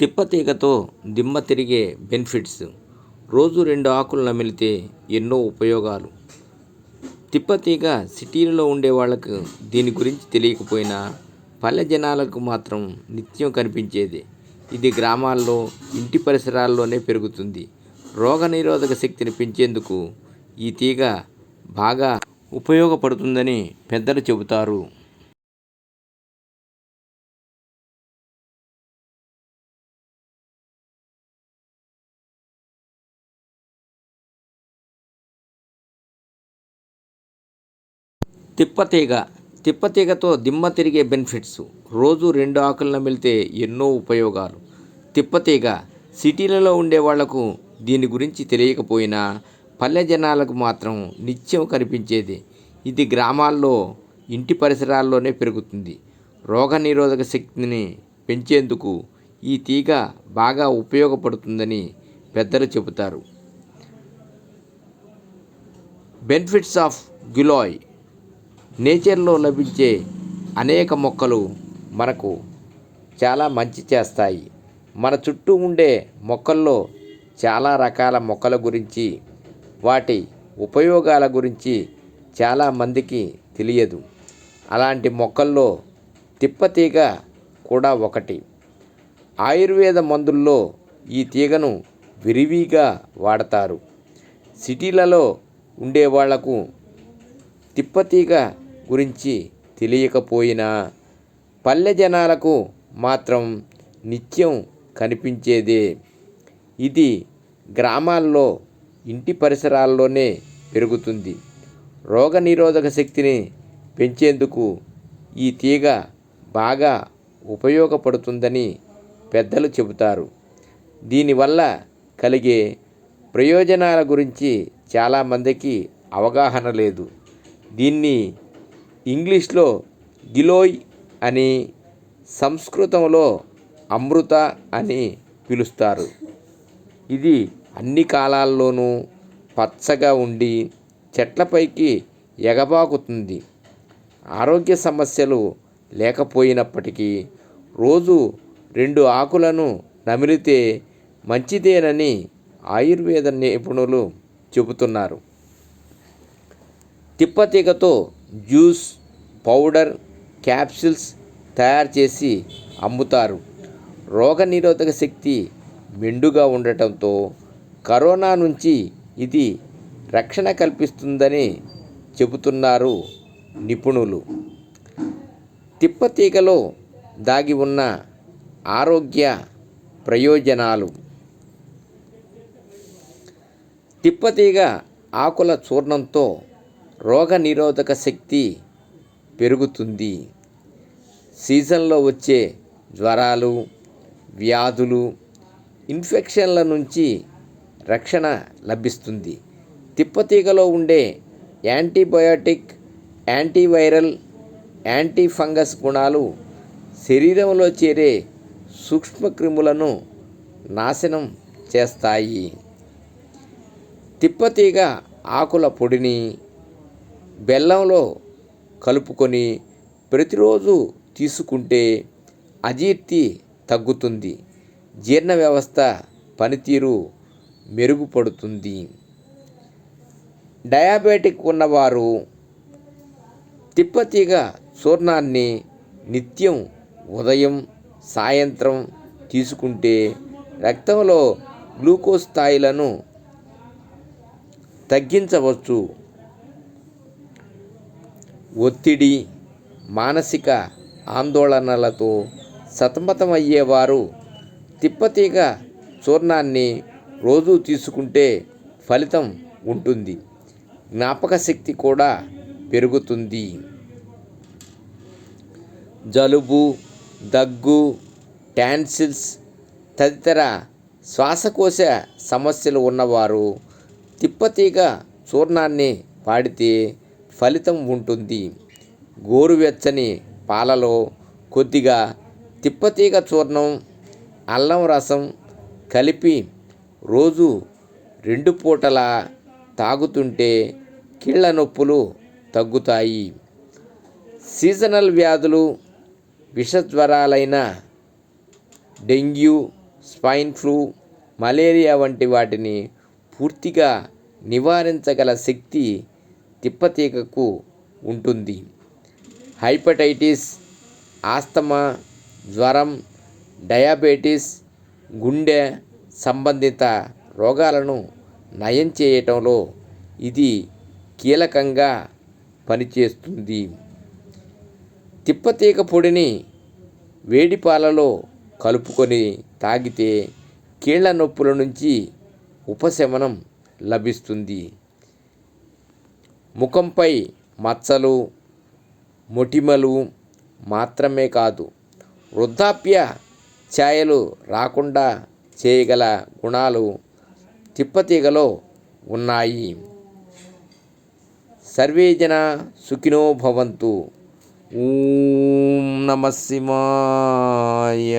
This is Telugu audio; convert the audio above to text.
తిప్పతీగతో దిమ్మ తిరిగే బెనిఫిట్స్. రోజు రెండు ఆకులు నమిలితే ఎన్నో ఉపయోగాలు. తిప్పతీగ సిటీలలో ఉండే వాళ్ళకు దీని గురించి తెలియకపోయినా పల్లె జనాలకు మాత్రం నిత్యం కనిపించేది. ఇది గ్రామాల్లో ఇంటి పరిసరాల్లోనే పెరుగుతుంది. రోగనిరోధక శక్తిని పెంచేందుకు ఈ తీగ బాగా ఉపయోగపడుతుందని పెద్దలు చెబుతారు. తిప్పతీగ తిప్పతీగతో దిమ్మ తిరిగే బెనిఫిట్స్. రోజు రెండు ఆకులు నమిలితే ఎన్నో ఉపయోగాలు. తిప్పతీగ సిటీలలో ఉండే వాళ్ళకు దీని గురించి తెలియకపోయినా పల్లె జనాలకు మాత్రం నిత్యం కనిపించేది. ఇది గ్రామాల్లో ఇంటి పరిసరాల్లోనే పెరుగుతుంది. రోగనిరోధక శక్తిని పెంచేందుకు ఈ తీగ బాగా ఉపయోగపడుతుందని పెద్దలు చెబుతారు. Benefits of giloy. నేచర్లో లభించే అనేక మొక్కలు మనకు చాలా మంచి చేస్తాయి. మన చుట్టూ ఉండే మొక్కల్లో చాలా రకాల మొక్కల గురించి వాటి ఉపయోగాల గురించి చాలామందికి తెలియదు. అలాంటి మొక్కల్లో తిప్పతీగ కూడా ఒకటి. ఆయుర్వేద మందుల్లో ఈ తీగను విరివిగా వాడతారు. సిటీలలో ఉండే వాళ్ళకు తిప్పతీగ గురించి తెలియకపోయినా పల్లె జనాలకు మాత్రం నిత్యం కనిపించేదే. ఇది గ్రామాల్లో ఇంటి పరిసరాల్లోనే పెరుగుతుంది. రోగనిరోధక శక్తిని పెంచేందుకు ఈ తీగ బాగా ఉపయోగపడుతుందని పెద్దలు చెబుతారు. దీనివల్ల కలిగే ప్రయోజనాల గురించి చాలామందికి అవగాహన లేదు. దీన్ని ఇంగ్లీష్లో గిలోయ్ అని సంస్కృతంలో అమృత అని పిలుస్తారు. ఇది అన్ని కాలాల్లోనూ పచ్చగా ఉండి చెట్లపైకి ఎగబాకుతుంది. ఆరోగ్య సమస్యలు లేకపోయినప్పటికీ రోజు రెండు ఆకులను నమిలితే మంచిదేనని ఆయుర్వేద నిపుణులు చెబుతున్నారు. తిప్పతీగతో జ్యూస్ పౌడర్ క్యాప్సిల్స్ తయారు చేసి అమ్ముతారు. రోగనిరోధక శక్తి మెండుగా ఉండటంతో కరోనా నుంచి ఇది రక్షణ కల్పిస్తుందని చెబుతున్నారు నిపుణులు. తిప్పతీగలో దాగి ఉన్న ఆరోగ్య ప్రయోజనాలు. తిప్పతీగ ఆకుల చూర్ణంతో రోగనిరోధక శక్తి పెరుగుతుంది. సీజన్లో వచ్చే జ్వరాలు వ్యాధులు ఇన్ఫెక్షన్ల నుంచి రక్షణ లభిస్తుంది. తిప్పతీగలో ఉండే యాంటీబయాటిక్ యాంటీవైరల్ యాంటీ ఫంగస్ గుణాలు శరీరంలో చేరే సూక్ష్మక్రిములను నాశనం చేస్తాయి. తిప్పతీగ ఆకుల పొడిని బెల్లంలో కలుపుకొని ప్రతిరోజు తీసుకుంటే అజీర్తి తగ్గుతుంది. జీర్ణ వ్యవస్థ పనితీరు మెరుగుపడుతుంది. డయాబెటిక్ ఉన్నవారు తిప్పతీగ చూర్ణాన్ని నిత్యం ఉదయం సాయంత్రం తీసుకుంటే రక్తంలో గ్లూకోజ్ స్థాయిలను తగ్గించవచ్చు. ఒత్తిడి మానసిక ఆందోళనలతో సతమతమయ్యేవారు తిప్పతీగ చూర్ణాన్ని రోజు తీసుకుంటే ఫలితం ఉంటుంది. జ్ఞాపక శక్తి కూడా పెరుగుతుంది. జలుబు దగ్గు టాన్సిల్స్ తదితర శ్వాసకోశ సమస్యలు ఉన్నవారు తిప్పతీగ చూర్ణాన్ని వాడితే ఫలితం ఉంటుంది. గోరువెచ్చని పాలలో కొద్దిగా తిప్పతీగ చూర్ణం అల్లం రసం కలిపి రోజు రెండు పూటలా తాగుతుంటే కీళ్ళ నొప్పులు తగ్గుతాయి. సీజనల్ వ్యాధులు విషజ్వరాలైన డెంగ్యూ స్పైన్ ఫ్లూ మలేరియా వంటి వాటిని పూర్తిగా నివారించగల శక్తి తిప్పతీగకు ఉంటుంది. హైపటైటిస్ ఆస్తమా జ్వరం డయాబెటీస్ గుండె సంబంధిత రోగాలను నయం చేయటంలో ఇది కీలకంగా పనిచేస్తుంది. తిప్పతీగ పొడిని వేడి పాలలో కలుపుకొని తాగితే కీళ్ళ నొప్పుల నుంచి ఉపశమనం లభిస్తుంది. ముఖంపై మచ్చలు మొటిమలు మాత్రమే కాదు వృద్ధాప్య ఛాయలు రాకుండా చేయగల గుణాలు తిప్పతీగలో ఉన్నాయి. సర్వేజన సుఖినో భవంతు. ఓం నమ శివాయ.